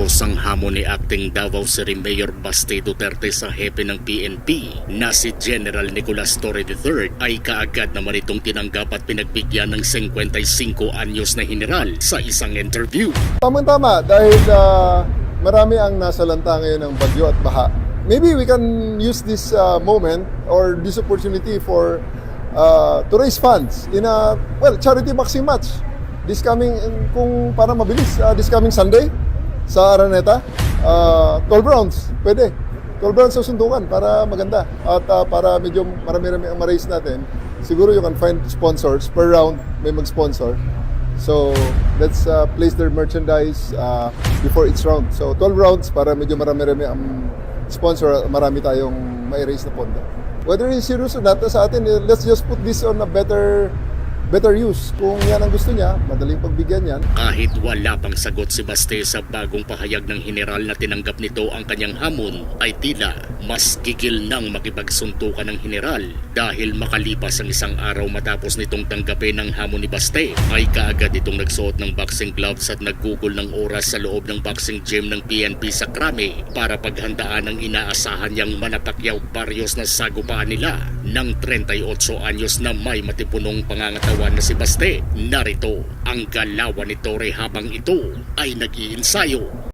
Matapos ang hamon ni acting Davao City Mayor Baste Duterte sa hepe ng PNP na si General Nicolas Torre III ay kaagad naman itong tinanggap at pinagbigyan ng 55 anyos na general sa isang interview. Tamang-tama dahil ah, marami ang nasalanta ngayon ng bagyo at baha. Maybe we can use this ah, moment or this opportunity for ah, to raise funds in a well charity boxing match this coming kung para mabilis ah, this coming Sunday sa Araneta ah, 12 rounds pwede 12 rounds sa sundukan para maganda at ah, para medyo marami-rami ang ma-raise natin siguro you can find sponsors per round may mag-sponsor So, let's uh, place their merchandise uh, before each round. So, 12 rounds para medyo marami-rami ang sponsor, marami tayong may raise na pondo. Whether it's serious or not, sa atin, eh, let's just put this on a better better use. Kung yan ang gusto niya, madaling pagbigyan yan. Kahit wala pang sagot si Baste sa bagong pahayag ng general na tinanggap nito ang kanyang hamon, ay tila mas gigil nang makipagsuntukan ng general dahil makalipas ang isang araw matapos nitong tanggapin ang hamon ni Baste, ay kaagad itong nagsuot ng boxing gloves at naggugol ng oras sa loob ng boxing gym ng PNP sa Krame para paghandaan ang inaasahan niyang manapakyaw baryos na sagupaan nila ng 38 anyos na may matipunong pangangatawan na si Baste. Narito ang galawan ni Torre habang ito ay nag-iinsayo.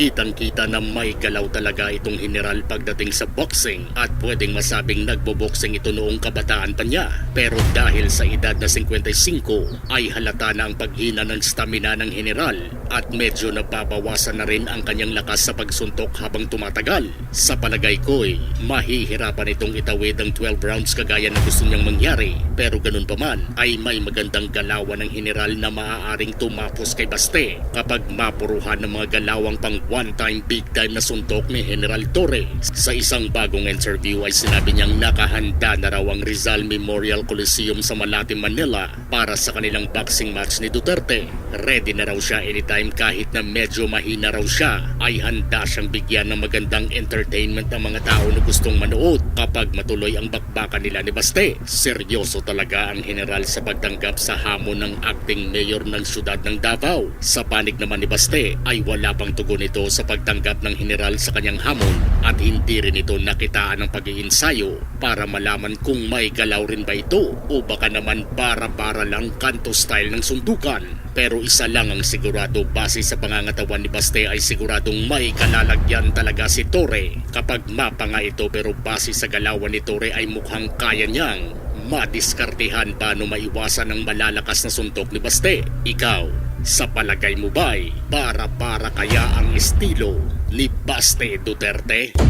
Kitang-kita na may galaw talaga itong general pagdating sa boxing at pwedeng masabing nagboboxing ito noong kabataan pa niya. Pero dahil sa edad na 55 ay halata na ang paghina ng stamina ng general at medyo nababawasan na rin ang kanyang lakas sa pagsuntok habang tumatagal. Sa palagay ko'y mahihirapan itong itawid ang 12 rounds kagaya na gusto niyang mangyari. Pero ganun pa man ay may magandang galawan ng general na maaaring tumapos kay Baste kapag mapuruhan ng mga galawang pang one-time big time na suntok ni General Torre. Sa isang bagong interview ay sinabi niyang nakahanda na raw ang Rizal Memorial Coliseum sa Malate, Manila para sa kanilang boxing match ni Duterte. Ready na raw siya anytime kahit na medyo mahina raw siya ay handa siyang bigyan ng magandang entertainment ng mga tao na gustong manood kapag matuloy ang bakbakan nila ni Baste. Seryoso talaga ang general sa pagtanggap sa hamon ng acting mayor ng siyudad ng Davao. Sa panig naman ni Baste ay wala pang tugon ito sa pagtanggap ng general sa kanyang hamon at hindi rin ito nakitaan ng pag-iinsayo para malaman kung may galaw rin ba ito o baka naman bara-bara lang kanto style ng sundukan. Isa lang ang sigurado base sa pangangatawan ni Baste ay siguradong may kalalagyan talaga si Torre. Kapag mapa nga ito pero base sa galawan ni Torre ay mukhang kaya niyang madiskartehan paano maiwasan ang malalakas na suntok ni Baste. Ikaw, sa palagay mo ba'y para-para kaya ang estilo ni Baste Duterte?